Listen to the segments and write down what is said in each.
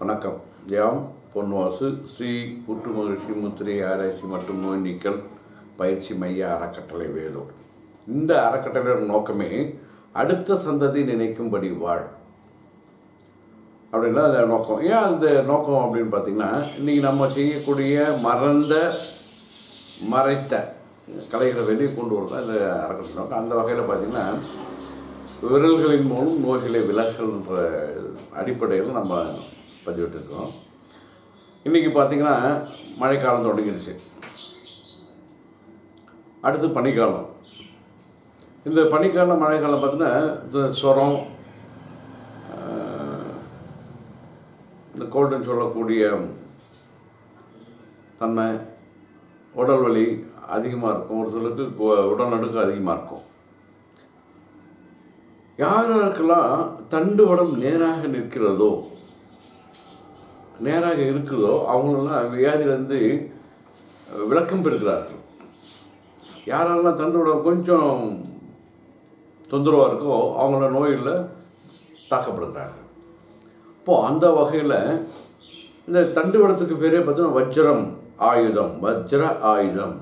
வணக்கம். யாம் பொன்வாசு ஸ்ரீ புற்று முத்திரை ஆராய்ச்சி மற்றும் நோய் நீக்கல் பயிற்சி மைய அறக்கட்டளை வேலூர். இந்த அறக்கட்டளையோட நோக்கமே அடுத்த சந்ததி நினைக்கும்படி வாழ். அப்படின்னா அந்த நோக்கம். ஏன் அந்த நோக்கம் அப்படின்னு பார்த்தீங்கன்னா இன்றைக்கி நம்ம செய்யக்கூடிய மறந்த மறைத்த கலைகளை வெளியே கொண்டு வரதான் இந்த அறக்கட்டளை நோக்கம். அந்த வகையில் பார்த்திங்கன்னா விரல்களின் மூலம் நோய்களை விலகல்ன்ற அடிப்படையில் நம்ம பதிவிட்டிருக்கோம். இன்றைக்கி பார்த்தீங்கன்னா மழைக்காலம் தொடங்கிருச்சு. அடுத்து பனிக்காலம். இந்த பனிக்காலம் மழைக்காலம் பார்த்தீங்கன்னா இந்த சுரம் இந்த கோல்டுன்னு சொல்லக்கூடிய தன்மை உடல் வலி அதிகமாக இருக்கும். ஒரு சிலருக்கு உடல்நடுக்கம் உடல் நடுக்கம் அதிகமாக இருக்கும். யார் யாருக்கெல்லாம் தண்டுவடம் நேராக நிற்கிறதோ நேராக இருக்குதோ அவங்களெல்லாம் வியாதியிலேருந்து விளக்கம் பெறுகிறார்கள். யாரெல்லாம் தண்டு கொஞ்சம் தொந்தரவாக இருக்கோ அவங்கள நோயில் தாக்கப்படுகிறார்கள். இப்போது அந்த வகையில் இந்த தண்டு வளத்துக்கு பேரே பார்த்தீங்கன்னா வஜ்ரம் ஆயுதம் வஜ்ர ஆயுதம்.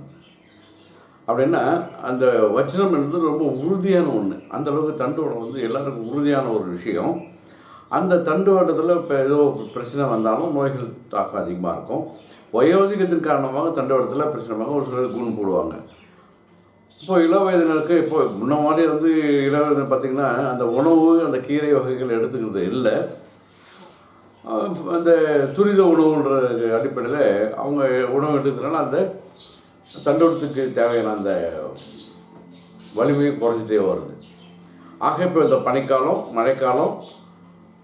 அப்படின்னா அந்த வஜ்ரம் என்பது ரொம்ப உறுதியான ஒன்று அந்த அளவுக்கு தண்டுவடம் வந்து எல்லாருக்கும் உறுதியான ஒரு விஷயம். அந்த தண்டுவடத்தில் இப்போ ஏதோ பிரச்சனை வந்தாலும் நோய்கள் தாக்கம் அதிகமாக இருக்கும். வயோதிகத்தின் காரணமாக தண்டுவடத்தில் பிரச்சனை வந்தாலும் ஒரு சிலர் கூண் போடுவாங்க. இப்போ இளவயதினருக்கு இப்போ முன்ன மாதிரி வந்து இளவயதினர் பார்த்திங்கன்னா அந்த உணவு அந்த கீரை வகைகள் எடுத்துக்கிறது இல்லை. அந்த துரித உணவுன்ற அடிப்படையில் அவங்க உணவு எடுக்கிறதுனால அந்த தண்டோடத்துக்கு தேவையான அந்த வலிமையும் குறைஞ்சிட்டே வருது. ஆக இப்போ இந்த பனிக்காலம் மழைக்காலம்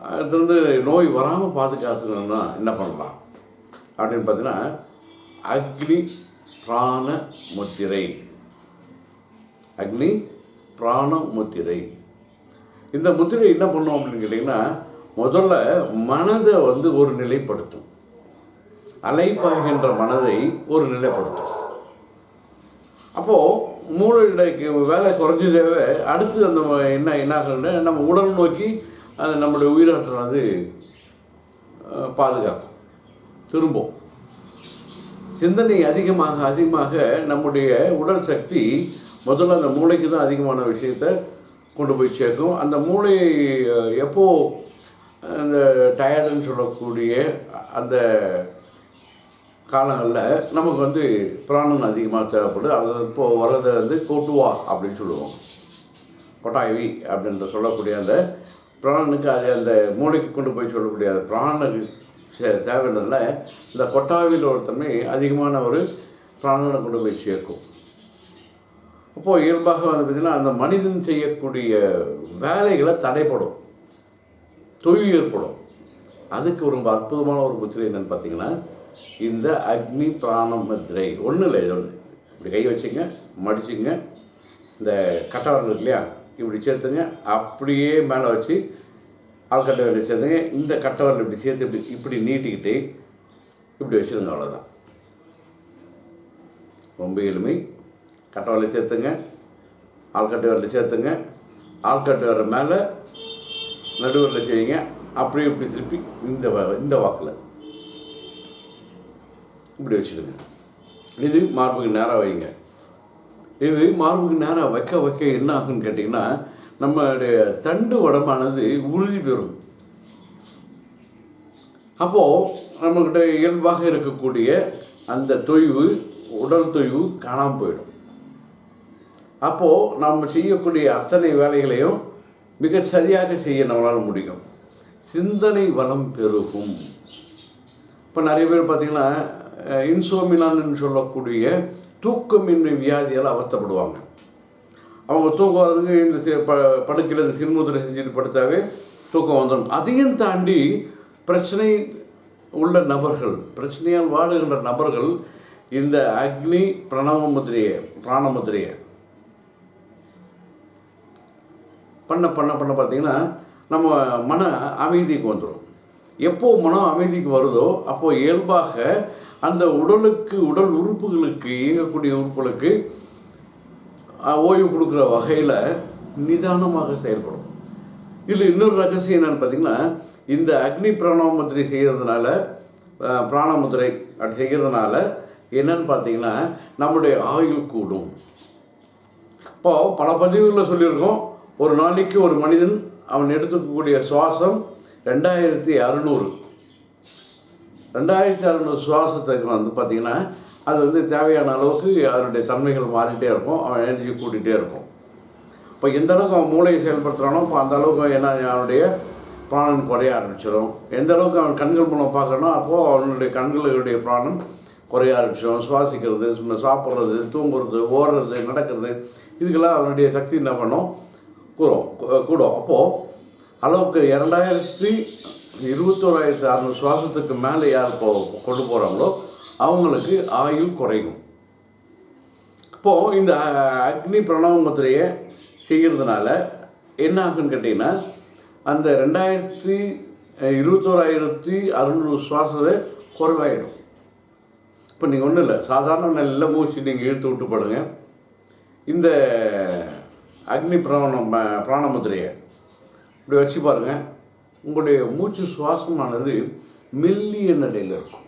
அதுலேருந்து நோய் வராமல் பாதுகாத்துக்கணும்னா என்ன பண்ணலாம்? அப்படின்னு பார்த்தீங்கன்னா அக்னி பிராண முத்திரை. அக்னி பிராண முத்திரை. இந்த முத்திரை என்ன பண்ணும் அப்படின்னு கேட்டிங்கன்னா முதல்ல மனதை வந்து ஒரு நிலைப்படுத்தும். அலைப்பாகின்ற மனதை ஒரு நிலைப்படுத்தும். அப்போது மூளைக்கு வேலை குறைஞ்சதேவே அடுத்து அந்த என்ன என்ன ஆகுதுன்னா நம்ம உடல் நோக்கி அது நம்மளுடைய உயிராற்றல் வந்து பாதுகாக்கும். திரும்பும். சிந்தனை அதிகமாக அதிகமாக நம்முடைய உடல் சக்தி முதல்ல அந்த மூளைக்கு தான் அதிகமான விஷயத்தை கொண்டு போய் சேர்க்கும். அந்த மூளை எப்போது எப்போ அந்த டயர்டுன்னு சொல்லக்கூடிய அந்த காலங்களில் நமக்கு வந்து பிராணம் அதிகமாக தேவைப்படுது. அது இப்போது வர்றதை வந்து கோட்டுவா அப்படின்னு சொல்லுவோம். கொட்டாய்வி அப்படின்ற சொல்லக்கூடிய அந்த பிராணனுக்கு அது அந்த மூளைக்கு கொண்டு போய் சொல்லக்கூடிய அந்த பிராணனுக்கு சே- தேவைன்றதுல இந்த கொட்டாவில் ஒரு தன்மை அதிகமான ஒரு பிராணனை கொண்டு போய் சேர்க்கும். அப்போது இயல்பாக வந்து பார்த்திங்கன்னா அந்த மனிதன் செய்யக்கூடிய வேலைகளை தடைப்படும் தொழில் ஏற்படும். அதுக்கு ரொம்ப அற்புதமான ஒரு முத்திரை என்னென்னு பார்த்தீங்கன்னா இந்த அக்னி பிராண முத்திரை. ஒன்றும் இல்லை இது ஒன்று இப்படி கை வச்சுங்க மடிச்சுங்க இந்த கட்டவரம் இல்லையா? இப்படி சேர்த்துங்க அப்படியே மேலே வச்சு ஆள்கட்ட வரல சேர்த்துங்க. இந்த கட்டவரில் இப்படி சேர்த்து இப்படி இப்படி நீட்டிக்கிட்டு இப்படி வச்சுருங்க அவ்வளோதான் ரொம்ப எளிமை. கட்டவரில் சேர்த்துங்க ஆள்கட்டை வரல சேர்த்துங்க. ஆள்கட்டை வர மேலே நடுவரில் செய்யுங்க. அப்படியே இப்படி திருப்பி இந்த இந்த வாக்கில். இப்படி வச்சுடுங்க. இது மார்புக்கு நேராக வைங்க. இது மார்புக்கு நேராக வைக்க வைக்க என்ன ஆகுன்னு கேட்டிங்கன்னா நம்மளுடைய தண்டு உடம்பானது உறுதி பெறும். அப்போது நம்மக்கிட்ட இயல்பாக இருக்கக்கூடிய அந்த தொய்வு உடல் தொய்வு காணாமல் போயிடும். அப்போது நம்ம செய்யக்கூடிய அத்தனை வேலைகளையும் மிக சரியாக செய்ய நம்மளால் முடியும். சிந்தனை வளம் பெருகும். இப்போ நிறைய பேர் பார்த்திங்கன்னா இன்சோமினான்னு சொல்லக்கூடிய தூக்கமின்மை வியாதியால் அவஸ்தைப்படுவாங்க. அவங்க தூக்கம் வர்றதுக்கு இந்த ப படுக்கையில் இந்த சிறுமுதிரை செஞ்சுட்டு படுத்தாவே தூக்கம் வந்துடும் அதையும் தாண்டி பிரச்சனை உள்ள நபர்கள் பிரச்சனையால் வாடுகின்ற நபர்கள் இந்த அக்னி பிரணவ முதிரையை பிராண முத்திரையை பண்ண பண்ண பண்ண பார்த்திங்கன்னா நம்ம மன அமைதிக்கு வந்துடும் எப்போது மனம் அமைதிக்கு வருதோ அப்போது இயல்பாக அந்த உடலுக்கு உடல் உறுப்புகளுக்கு இயங்கக்கூடிய உறுப்புகளுக்கு ஓய்வு கொடுக்குற வகையில் நிதானமாக செயல்படும். இதில் இன்னொரு ரகசியம் என்னென்னு பார்த்தீங்கன்னா இந்த அக்னி பிராணமுத்திரை செய்கிறதுனால பிராணமுத்திரை அப்படி செய்கிறதுனால என்னன்னு பார்த்தீங்கன்னா நம்முடைய ஆயுள் கூடும். இப்போ பல பதிவுகளில் சொல்லியிருக்கோம் ஒரு நாளைக்கு ஒரு மனிதன் அவன் எடுத்துக்கக்கூடிய சுவாசம் ரெண்டாயிரத்தி அறுநூறு. ரெண்டாயிரத்தி அறுநூறு சுவாசத்துக்கு வந்து பார்த்திங்கன்னா அது வந்து தேவையான அளவுக்கு அதனுடைய தன்மைகள் மாறிட்டே இருக்கும் அவன் எனர்ஜி கூட்டிகிட்டே இருக்கும். இப்போ எந்த அளவுக்கு அவன் மூளையை செயல்படுத்துகிறானோ இப்போ அந்த அளவுக்கு என்ன அவனுடைய பிராணன் குறைய ஆரம்பிச்சிடும். எந்த அளவுக்கு அவன் கண்கள் மூலம் பார்க்கணும் அப்போது அவனுடைய கண்களுடைய பிராணம் குறைய ஆரம்பிச்சிடும். சுவாசிக்கிறது சும்மா சாப்பிட்றது தூங்குறது ஓடுறது நடக்கிறது இதுக்கெல்லாம் அவனுடைய சக்தி என்ன பண்ணும்? கூடும். கூடும். அப்போது அளவுக்கு இரண்டாயிரத்தி இருபத்தோராயிரத்து அறநூறு சுவாசத்துக்கு மேலே யார் இப்போ கொண்டு போகிறாங்களோ அவங்களுக்கு ஆயுள் குறையும். இப்போது இந்த அக்னி பிரணவ முத்திரையை செய்கிறதுனால என்ன ஆகுன்னு கேட்டிங்கன்னா அந்த ரெண்டாயிரத்தி இருபத்தோராயிரத்தி அறுநூறு சுவாசத்தை குறைவாயிடும். இப்போ நீங்கள் ஒன்றும் இல்லை சாதாரண நல்ல மூச்சு நீங்கள் இழுத்து விட்டு படுங்க இந்த அக்னி பிரணம் பிராண முத்திரையை இப்படி வச்சு பாருங்கள் உங்களுடைய மூச்சு சுவாசமானது மெல்லிய நடையில் இருக்கும்.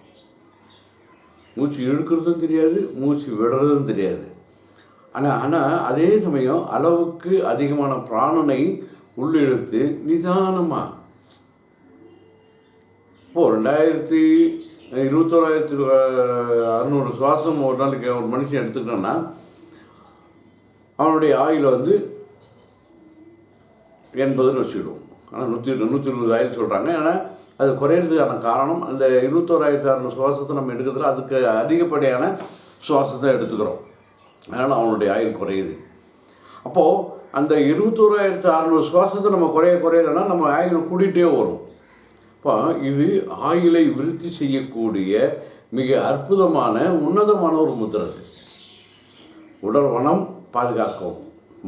மூச்சு இழுக்கிறதும் தெரியாது மூச்சு விடுறதும் தெரியாது. ஆனால் ஆனால் அதே சமயம் அளவுக்கு அதிகமான பிராணனை உள்ளிழுத்து நிதானமாக இப்போது ரெண்டாயிரத்தி இருபத்தோராயிரத்தி அறநூறு சுவாசம் ஒரு நாளைக்கு ஒரு மனுஷன் எடுத்துக்கிட்டோன்னா அவனுடைய ஆயில் வந்து எண்பதுன்னு வச்சுக்கிடுவோம். ஆனால் நூற்றி நூற்றி இருபது ஆயிரம் சொல்கிறாங்க ஏன்னா அது குறையிறதுக்கான காரணம். அந்த இருபத்தோராயிரத்தி அறநூறு சுவாசத்தை நம்ம எடுக்கிறதுல அதுக்கு அதிகப்படியான சுவாசத்தை எடுத்துக்கிறோம். அதனால் அவனுடைய ஆயுள் குறையுது. அப்போது அந்த இருபத்தோராயிரத்து அறநூறு சுவாசத்தை நம்ம குறைய குறையிறோன்னா நம்ம ஆயுள் கூட்டிகிட்டே வரும். இப்போ இது ஆயுளை விருத்தி செய்யக்கூடிய மிக அற்புதமான உன்னதமான ஒரு முத்திரை. உடல் வளம் பாதுகாக்கும்.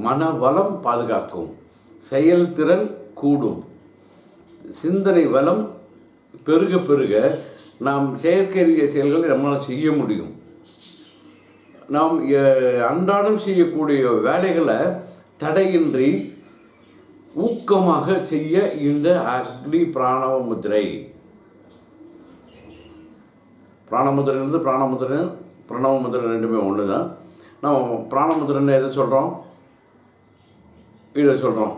மன வளம் பாதுகாக்கும். செயல்திறன் கூடும். சிந்தனை வளம் பெருக பெருக நாம் செயற்கை செயல்களை நம்மளால் செய்ய முடியும். நாம் அன்றாடம் செய்யக்கூடிய வேலைகளை தடையின்றி ஊக்கமாக செய்ய இந்த அக்னி பிராணவ முதிரை. பிராணமுதிரன்றது பிராணமுத்திரை பிரணவ முத்திரை ரெண்டுமே ஒன்று தான் நம்ம பிராணமுத்திரைன்னு எதை சொல்கிறோம் இதை சொல்கிறோம்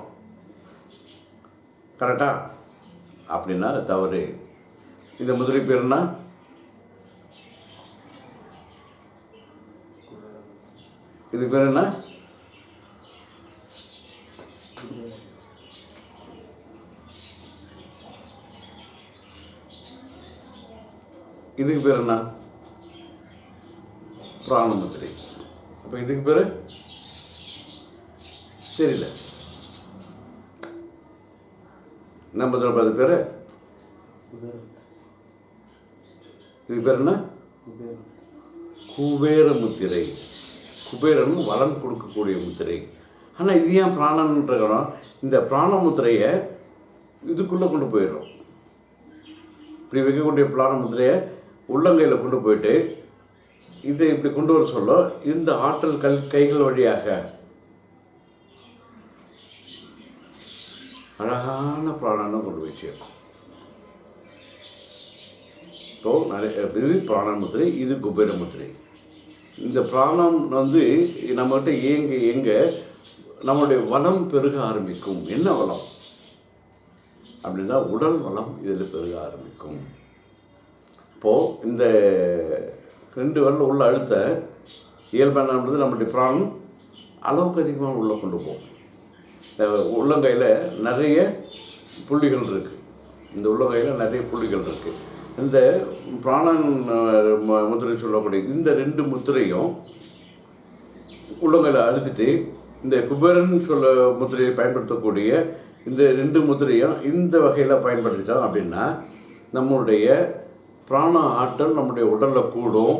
கரெக்டாக அப்படின்னா அது தவறு. இந்த முதலி பேர்னா இது பேர் என்ன? இதுக்கு பேர் என்ன? பிராணமுத்திரை அப்போ இதுக்கு பேர்? தெரியல. நம்ம சொல்ல அது பேர்? இது பேர் என்ன? குபேர முத்திரை குபேரன் வளம் கொடுக்கக்கூடிய முத்திரை. ஆனால் இது ஏன் பிராணன்றோம் இந்த பிராண முத்திரையை இதுக்குள்ளே கொண்டு போயிடுறோம். இப்படி வைக்கக்கூடிய பிராண முத்திரையை உள்ளங்கையில் கொண்டு போயிட்டு இதை இப்படி கொண்டு வர சொல்ல இந்த ஆற்றல் கல் கைகள் வழியாக அழகான பிராணனை கொண்டு போய் சேர்க்கும். ஸோ நிறைய இது பிராண இது குபேர முத்திரை இந்த பிராணம் வந்து நம்மகிட்ட ஏங்க எங்க நம்மளுடைய வளம் பெருக ஆரம்பிக்கும். என்ன வளம்? அப்படின்னா உடல் வளம் இதில் பெருக ஆரம்பிக்கும். இப்போது இந்த ரெண்டு வரல உள்ள அழுத்த இயல்பானது நம்மளுடைய பிராணம் அளவுக்கு அதிகமாக உள்ளே கொண்டு போகும். இந்த உள்ளங்கையில் நிறைய புள்ளிகள் இருக்குது இந்த உள்ளங்கையில் நிறைய புள்ளிகள் இருக்குது இந்த பிராணன் முத்திரை சொல்லக்கூடிய இந்த ரெண்டு முத்திரையும் உள்ளங்கையில் அழுத்திட்டு இந்த குபேரன் சொல்ல முத்திரையை பயன்படுத்தக்கூடிய இந்த ரெண்டு முத்திரையும் இந்த வகையில் பயன்படுத்திட்டோம் அப்படின்னா நம்மளுடைய பிராண ஆற்றல் நம்முடைய உடலில் கூடும்.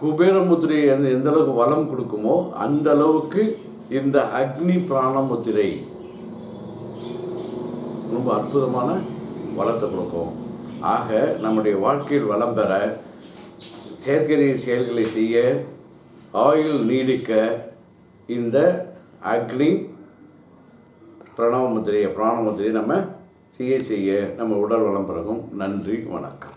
குபேர முத்திரை எந்த எந்த அளவுக்கு வளம் கொடுக்குமோ அந்த அளவுக்கு இந்த அக்னி பிராண முத்திரை ரொம்ப அற்புதமான வளத்தை கொடுக்கும். ஆக நம்முடைய வாழ்க்கையில் வளம் பெற செயற்கை செயல்களை செய்ய ஆயுள் நீடிக்க இந்த அக்னி பிரணவ முத்திரையை பிராண முத்திரையை நம்ம செய்ய செய்ய நம்ம உடல் வளம் பிறகும் நன்றி வணக்கம்.